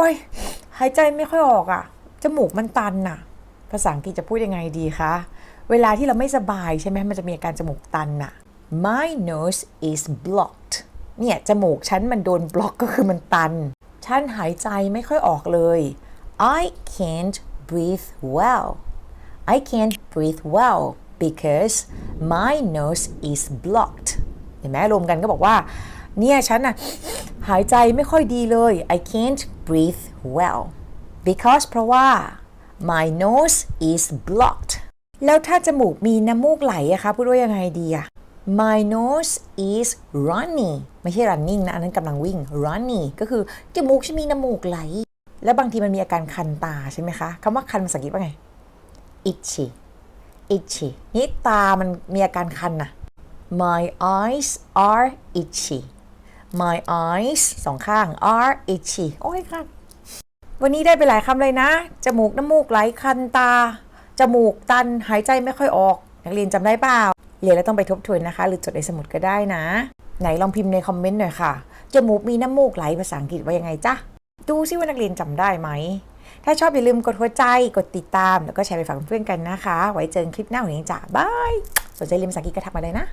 โอ้ยหายใจไม่ค่อยออกอะ่ะ จมูกมันตันน่ะ ภาษาอังกฤษจะพูดยังไงดีคะ เวลาที่เราไม่สบายใช่ไหมมันจะมีอาการจมูกตันน่ะ My nose is blocked เนี่ย จมูกฉันมันโดนบล็อกก็คือมันตัน ฉันหายใจไม่ค่อยออกเลย I can't breathe well I can't breathe well because my nose is blocked เห็นไหมรวมกันก็บอกว่า เนี่ยฉันน่ะหายใจไม่ค่อยดีเลย I can't breathe well because เพราะว่า my nose is blocked แล้วถ้าจมูกมีน้ำมูกไหลอะคะพูดว่ายังไงดีอะ my nose is runny ไม่ใช่ running นะ อันนั้นกำลังวิ่ง runny ก็คือ จมูกฉันมีน้ำมูกไหล แล้วบางทีมันมีอาการคันตาใช่ไหมคะคำว่าคันภาษาอังกฤษว่าไง itchy itchy นี่ตามันมีอาการคันนะ my eyes are itchy my eyes สองข้าง are itchy โอ้ยค่ะ วันนี้ได้ไปหลายคำเลยนะ จมูกน้ำมูกไหลคันตา จมูกตันหายใจไม่ค่อยออก นักเรียนจำได้เปล่า เรียนแล้วต้องไปทบทวนนะคะ หรือจดในสมุดก็ได้นะ ไหนลองพิมพ์ในคอมเมนต์หน่อยค่ะ จมูกมีน้ำมูกไหลภาษาอังกฤษว่ายังไงจ๊ะ ดูซิว่านักเรียนจำได้ไหม ถ้าชอบอย่าลืมกดหัวใจ กดติดตาม แล้วก็แชร์ไปฝากเพื่อนกันนะคะ ไว้เจอกันคลิปหน้าของเองจ้ะบาย สนใจเรียนภาษาอังกฤษก็ทักมาเลยนะ